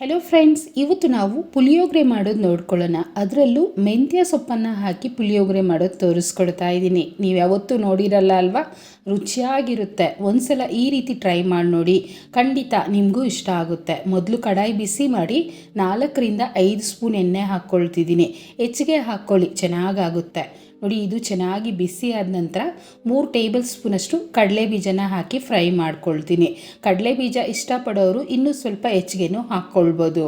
Hello friends ಇವತ್ತು ನಾವು ಪುಳಿಯೋಗರೆ ಮಾಡೋದು ನೋಡ್ಕೊಳ್ಳೋಣ. ಅದರಲ್ಲೂ ಮೆಂತ್ಯ ಸೊಪ್ಪನ್ನು ಹಾಕಿ ಪುಳಿಯೋಗರೆ ಮಾಡೋದು ತೋರಿಸ್ಕೊಡ್ತಾ ಇದ್ದೀನಿ. ನೀವು ಯಾವತ್ತೂ ನೋಡಿರಲ್ಲ ಅಲ್ವಾ? ರುಚಿಯಾಗಿರುತ್ತೆ. ಒಂದ್ಸಲ ಈ ರೀತಿ ಟ್ರೈ ಮಾಡಿ ನೋಡಿ. ಖಂಡಿತ ನಿಮಗೂ ಇಷ್ಟ ಆಗುತ್ತೆ. ಮೊದಲು ಕಡಾಯಿ ಬಿಸಿ ಮಾಡಿ ನಾಲ್ಕರಿಂದ ಐದು ಸ್ಪೂನ್ ಎಣ್ಣೆ ಹಾಕ್ಕೊಳ್ತಿದ್ದೀನಿ. ಹೆಚ್ಚಿಗೆ ಹಾಕ್ಕೊಳ್ಳಿ, ಚೆನ್ನಾಗಾಗುತ್ತೆ. ನೋಡಿ, ಇದು ಚೆನ್ನಾಗಿ ಬಿಸಿ ಆದ ನಂತರ ಮೂರು ಟೇಬಲ್ ಸ್ಪೂನಷ್ಟು ಕಡಲೆ ಬೀಜನ ಹಾಕಿ ಫ್ರೈ ಮಾಡ್ಕೊಳ್ತೀನಿ. ಕಡಲೆ ಬೀಜ ಇಷ್ಟಪಡೋರು ಇನ್ನೂ ಸ್ವಲ್ಪ ಹೆಚ್ಚಿಗೆನೂ ಹಾಕ್ಕೊಳ್ಬೋದು.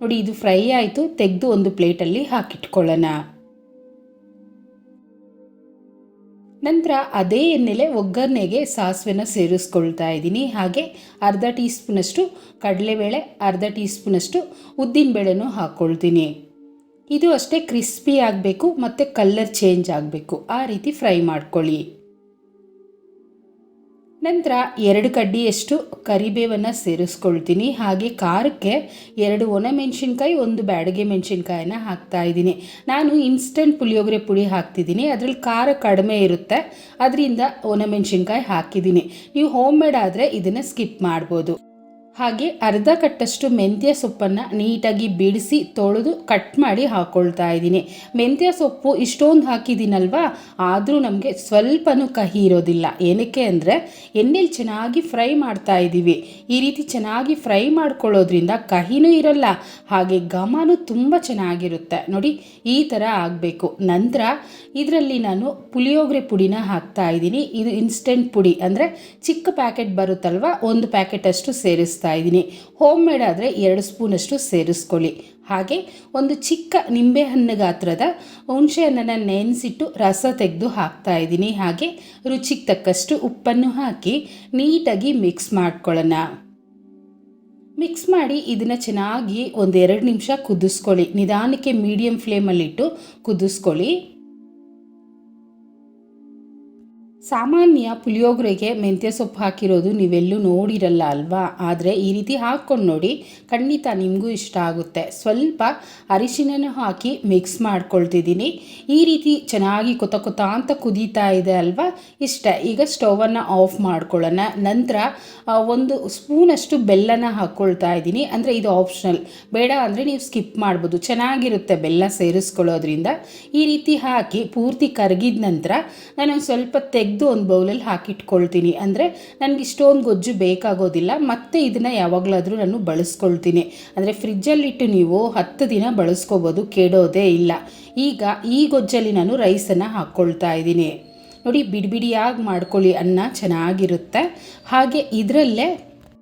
ನೋಡಿ, ಇದು ಫ್ರೈ ಆಯಿತು, ತೆಗೆದು ಒಂದು ಪ್ಲೇಟಲ್ಲಿ ಹಾಕಿಟ್ಕೊಳ್ಳೋಣ. ನಂತರ ಅದೇ ಎಣ್ಣೆಲೆ ಒಗ್ಗರಣೆಗೆ ಸಾಸಿವೆನ ಸೇರಿಸ್ಕೊಳ್ತಾ ಇದ್ದೀನಿ. ಹಾಗೆ ಅರ್ಧ ಟೀ ಸ್ಪೂನಷ್ಟು ಕಡಲೆಬೇಳೆ, ಅರ್ಧ ಟೀ ಸ್ಪೂನಷ್ಟು ಉದ್ದಿನಬೇಳೆನೂ ಹಾಕ್ಕೊಳ್ತೀನಿ. ಇದು ಅಷ್ಟೇ ಕ್ರಿಸ್ಪಿ ಆಗಬೇಕು ಮತ್ತು ಕಲ್ಲರ್ ಚೇಂಜ್ ಆಗಬೇಕು. ಆ ರೀತಿ ಫ್ರೈ ಮಾಡ್ಕೊಳ್ಳಿ. ನಂತರ ಎರಡು ಕಡ್ಡಿಯಷ್ಟು ಕರಿಬೇವನ್ನು ಸೇರಿಸ್ಕೊಳ್ತೀನಿ. ಹಾಗೆ ಖಾರಕ್ಕೆ ಎರಡು ಒಣಮೆಣಸಿನ್ಕಾಯಿ, ಒಂದು ಬ್ಯಾಡಗೆ ಹಾಕ್ತಾ ಇದ್ದೀನಿ. ನಾನು ಇನ್ಸ್ಟಂಟ್ ಪುಳಿಯೋಗರೆ ಪುಡಿ ಹಾಕ್ತಿದ್ದೀನಿ. ಅದರಲ್ಲಿ ಖಾರ ಕಡಿಮೆ ಇರುತ್ತೆ. ಅದರಿಂದ ಒಣಮೆಣಸಿನ್ಕಾಯಿ ಹಾಕಿದ್ದೀನಿ. ನೀವು ಹೋಮ್ ಮೇಡ್ ಆದರೆ ಇದನ್ನು ಸ್ಕಿಪ್ ಮಾಡ್ಬೋದು. ಹಾಗೆ ಅರ್ಧ ಕಟ್ಟಷ್ಟು ಮೆಂತ್ಯ ಸೊಪ್ಪನ್ನು ನೀಟಾಗಿ ಬಿಡಿಸಿ ತೊಳೆದು ಕಟ್ ಮಾಡಿ ಹಾಕ್ಕೊಳ್ತಾ ಇದ್ದೀನಿ. ಮೆಂತ್ಯ ಸೊಪ್ಪು ಇಷ್ಟೊಂದು ಹಾಕಿದ್ದೀನಲ್ವಾ? ಆದರೂ ನಮಗೆ ಸ್ವಲ್ಪನೂ ಕಹಿ ಇರೋದಿಲ್ಲ. ಏನಕ್ಕೆ ಅಂದರೆ ಎಣ್ಣೆಲಿ ಚೆನ್ನಾಗಿ ಫ್ರೈ ಮಾಡ್ತಾ ಇದ್ದೀವಿ. ಈ ರೀತಿ ಚೆನ್ನಾಗಿ ಫ್ರೈ ಮಾಡ್ಕೊಳ್ಳೋದ್ರಿಂದ ಕಹಿನೂ ಇರಲ್ಲ. ಹಾಗೆ ಘಮನೂ ತುಂಬ ಚೆನ್ನಾಗಿರುತ್ತೆ. ನೋಡಿ, ಈ ಥರ ಆಗಬೇಕು. ನಂತರ ಇದರಲ್ಲಿ ನಾನು ಪುಳಿಯೋಗರೆ ಪುಡಿನ ಹಾಕ್ತಾ ಇದ್ದೀನಿ. ಇದು ಇನ್ಸ್ಟೆಂಟ್ ಪುಡಿ. ಅಂದರೆ ಚಿಕ್ಕ ಪ್ಯಾಕೆಟ್ ಬರುತ್ತಲ್ವ? ಒಂದು ಪ್ಯಾಕೆಟಷ್ಟು ಸೇರಿಸ್ತಾ ಇದ್ದೀನಿ. ಹೋಮ್ ಮೇಡ್ ಆದರೆ ಎರಡು ಸ್ಪೂನಷ್ಟು ಸೇರಿಸ್ಕೊಳ್ಳಿ. ಹಾಗೆ ಒಂದು ಚಿಕ್ಕ ನಿಂಬೆಹಣ್ಣು ಗಾತ್ರದ ಹುಣಸೆ ಹಣ್ಣನ್ನು ನೆನೆಸಿಟ್ಟು ರಸ ತೆಗೆದು ಹಾಕ್ತಾ ಇದ್ದೀನಿ. ಹಾಗೆ ರುಚಿಗೆ ತಕ್ಕಷ್ಟು ಉಪ್ಪನ್ನು ಹಾಕಿ ನೀಟಾಗಿ ಮಿಕ್ಸ್ ಮಾಡ್ಕೊಳ್ಳೋಣ. ಮಿಕ್ಸ್ ಮಾಡಿ ಇದನ್ನು ಚೆನ್ನಾಗಿ ಒಂದೆರಡು ನಿಮಿಷ ಕುದಿಸ್ಕೊಳ್ಳಿ. ನಿಧಾನಕ್ಕೆ ಮೀಡಿಯಮ್ ಫ್ಲೇಮಲ್ಲಿಟ್ಟು ಕುದಿಸ್ಕೊಳ್ಳಿ. ಸಾಮಾನ್ಯ ಪುಳಿಯೋಗರೆಗೆ ಮೆಂತ್ಯ ಸೊಪ್ಪು ಹಾಕಿರೋದು ನೀವೆಲ್ಲೂ ನೋಡಿರಲ್ಲ ಅಲ್ವಾ? ಆದರೆ ಈ ರೀತಿ ಹಾಕ್ಕೊಂಡು ನೋಡಿ ಖಂಡಿತ ನಿಮಗೂ ಇಷ್ಟ ಆಗುತ್ತೆ. ಸ್ವಲ್ಪ ಅರಿಶಿನ ಹಾಕಿ ಮಿಕ್ಸ್ ಮಾಡ್ಕೊಳ್ತಿದ್ದೀನಿ. ಈ ರೀತಿ ಚೆನ್ನಾಗಿ ಕೊತ ಕೊತ ಅಂತ ಕುದೀತಾ ಇದೆ ಅಲ್ವಾ? ಇಷ್ಟ. ಈಗ ಸ್ಟವನ್ನು ಆಫ್ ಮಾಡ್ಕೊಳ್ಳೋಣ. ನಂತರ ಒಂದು ಸ್ಪೂನಷ್ಟು ಬೆಲ್ಲನ ಹಾಕ್ಕೊಳ್ತಾ ಇದ್ದೀನಿ. ಅಂದರೆ ಇದು ಆಪ್ಷನಲ್. ಬೇಡ ಅಂದರೆ ನೀವು ಸ್ಕಿಪ್ ಮಾಡ್ಬೋದು. ಚೆನ್ನಾಗಿರುತ್ತೆ ಬೆಲ್ಲ ಸೇರಿಸ್ಕೊಳ್ಳೋದ್ರಿಂದ. ಈ ರೀತಿ ಹಾಕಿ ಪೂರ್ತಿ ಕರಗಿದ ನಂತರ ನಾನು ಸ್ವಲ್ಪ ತೆಗೆದು ಒಂದು ಬೌಲಲ್ಲಿ ಹಾಕಿಟ್ಕೊಳ್ತೀನಿ. ಅಂದರೆ ನನಗೆ ಇಷ್ಟೊಂದು ಗೊಜ್ಜು ಬೇಕಾಗೋದಿಲ್ಲ. ಮತ್ತೆ ಇದನ್ನು ಯಾವಾಗಲಾದರೂ ನಾನು ಬಳಸ್ಕೊಳ್ತೀನಿ. ಅಂದರೆ ಫ್ರಿಜ್ಜಲ್ಲಿಟ್ಟು ನೀವು ಹತ್ತು ದಿನ ಬಳಸ್ಕೋಬೋದು, ಕೆಡೋದೇ ಇಲ್ಲ. ಈಗ ಈ ಗೊಜ್ಜಲ್ಲಿ ನಾನು ರೈಸನ್ನು ಹಾಕ್ಕೊಳ್ತಾ ಇದ್ದೀನಿ. ನೋಡಿ ಬಿಡಿ ಬಿಡಿಯಾಗಿ ಮಾಡ್ಕೊಳ್ಳಿ, ಅನ್ನ ಚೆನ್ನಾಗಿರುತ್ತೆ. ಹಾಗೆ ಇದರಲ್ಲೇ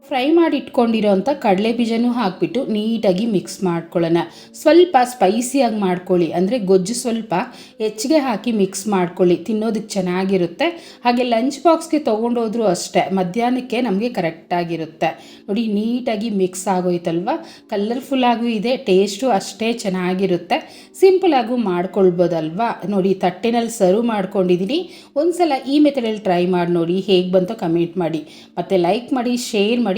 ಫ್ರೈ ಮಾಡಿ ಇಟ್ಕೊಂಡಿರೋಂಥ ಕಡಲೆ ಬೀಜನೂ ಹಾಕಿಬಿಟ್ಟು ನೀಟಾಗಿ ಮಿಕ್ಸ್ ಮಾಡ್ಕೊಳ್ಳೋಣ. ಸ್ವಲ್ಪ ಸ್ಪೈಸಿಯಾಗಿ ಮಾಡ್ಕೊಳ್ಳಿ. ಅಂದರೆ ಗೊಜ್ಜು ಸ್ವಲ್ಪ ಹೆಚ್ಚಿಗೆ ಹಾಕಿ ಮಿಕ್ಸ್ ಮಾಡ್ಕೊಳ್ಳಿ. ತಿನ್ನೋದಕ್ಕೆ ಚೆನ್ನಾಗಿರುತ್ತೆ. ಹಾಗೆ ಲಂಚ್ ಬಾಕ್ಸ್ಗೆ ತೊಗೊಂಡೋದ್ರೂ ಅಷ್ಟೇ. ಮಧ್ಯಾಹ್ನಕ್ಕೆ ನಮಗೆ ಕರೆಕ್ಟಾಗಿರುತ್ತೆ ನೋಡಿ, ನೀಟಾಗಿ ಮಿಕ್ಸ್ ಆಗೋಯ್ತಲ್ವ? ಕಲರ್ಫುಲ್ಲಾಗೂ ಇದೆ. ಟೇಸ್ಟು ಅಷ್ಟೇ ಚೆನ್ನಾಗಿರುತ್ತೆ. ಸಿಂಪಲಾಗೂ ಮಾಡ್ಕೊಳ್ಬೋದಲ್ವಾ? ನೋಡಿ, ತಟ್ಟೆನಲ್ಲಿ ಸರ್ವ್ ಮಾಡ್ಕೊಂಡಿದ್ದೀನಿ ಒಂದು ಸಲ ಈ ಮೆಥಡಲ್ಲಿ ಟ್ರೈ ಮಾಡಿ ನೋಡಿ ಹೇಗೆ ಬಂತೋ ಕಮೆಂಟ್ ಮಾಡಿ. ಮತ್ತು ಲೈಕ್ ಮಾಡಿ ಶೇರ್ ಮಾಡಿ.